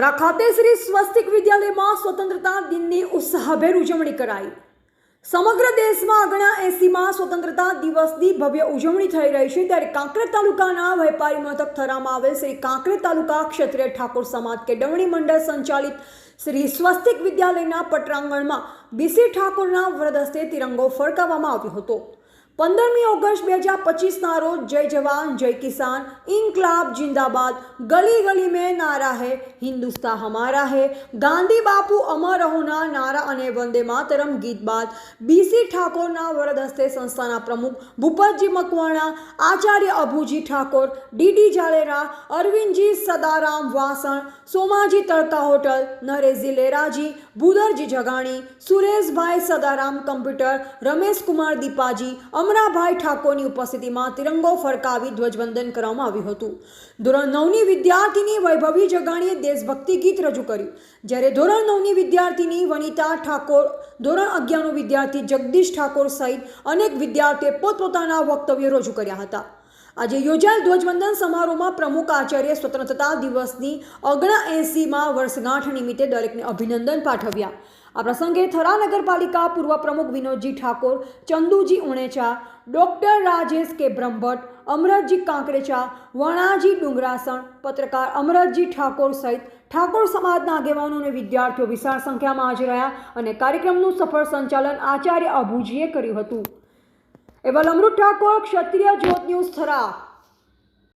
થરા ખાતે શ્રી સ્વસ્તિક વિદ્યાલયમાં સ્વતંત્રતા દિનની ઉત્સાહભેર ઉજવણી કરાઈ. સમગ્ર દેશમાં અગણા એસીમાં સ્વતંત્રતા દિવસની ભવ્ય ઉજવણી થઈ રહી છે. ત્યારે કાંકરેજ તાલુકાના વેપારી મથક થરામાં આવેલ શ્રી કાંકરેજ તાલુકા ક્ષત્રિય ઠાકોર સમાજ કેળવણી મંડળ સંચાલિત શ્રી સ્વસ્તિક વિદ્યાલયના પટરાંગણમાં બીસી ઠાકોરના વ્રત હસ્તે તિરંગો ફરકાવવામાં આવ્યો હતો. પંદરમી ઓગસ્ટ બે હજાર પચીસના રોજ જય જવાન, જય કિસાન. ઇન્કલાબ, જિંદાબાદ. ગલી ગલી મેં નારા હૈ હિન્દુસ્તા હમારા હૈ. ગાંધી બાપુ અમર રહોના નારા અને વંદે માતરમ ગીત બાદ. બીસી ઠાકોરના વરદ હસ્તે સંસ્થાના પ્રમુખ Bhupatji Makwana, Acharya Abhuji Thakor DD Jalera Arvindji Sadaram Vasan, Somaji Talata hotel, Nareshji Leraji Bhudarji Jagani, Sureshbhai Sadaram computer Ramesh Kumar Dipaji અમ અમરાભાઈ ઠાકોરની ઉપસ્થિતિમાં તિરંગો ફરકાવી ધ્વજવંદન કરવામાં આવ્યું હતું. ધોરણ નવની વિદ્યાર્થીની વૈભવી જગાણીએ દેશભક્તિ ગીત રજૂ કર્યું. જ્યારે ધોરણ નવની વિદ્યાર્થીની વનિતા ઠાકોર, ધોરણ અગિયારનો વિદ્યાર્થી જગદીશ ઠાકોર સહિત અનેક વિદ્યાર્થીઓએ પોતપોતાના વક્તવ્યો રજૂ કર્યા હતા. આજે યોજાયેલ ધ્વજવંદન સમારોહમાં પ્રમુખ આચાર્ય સ્વતંત્રતા દિવસની અગણ એંસીમાં વર્ષગાંઠ નિમિત્તે દરેકને અભિનંદન પાઠવ્યા. આ પ્રસંગે થરા નગરપાલિકા પૂર્વ પ્રમુખ વિનોદજી ઠાકોર, ચંદુજી ઉણેચા, ડોક્ટર રાજેશ કે. બ્રહ્મભટ્ટ, અમરતજી કાંકરેચા, વણાજી ડુંગરાસણ, પત્રકાર અમરતજી ઠાકોર સહિત ઠાકોર સમાજના આગેવાનો અને વિદ્યાર્થીઓ વિશાળ સંખ્યામાં હાજર રહ્યા અને કાર્યક્રમનું સફળ સંચાલન આચાર્ય અભુજીએ કર્યું હતું. એવા અમૃત ઠાકોર ક્ષત્રિય જ્યોત ન્યૂઝ થરા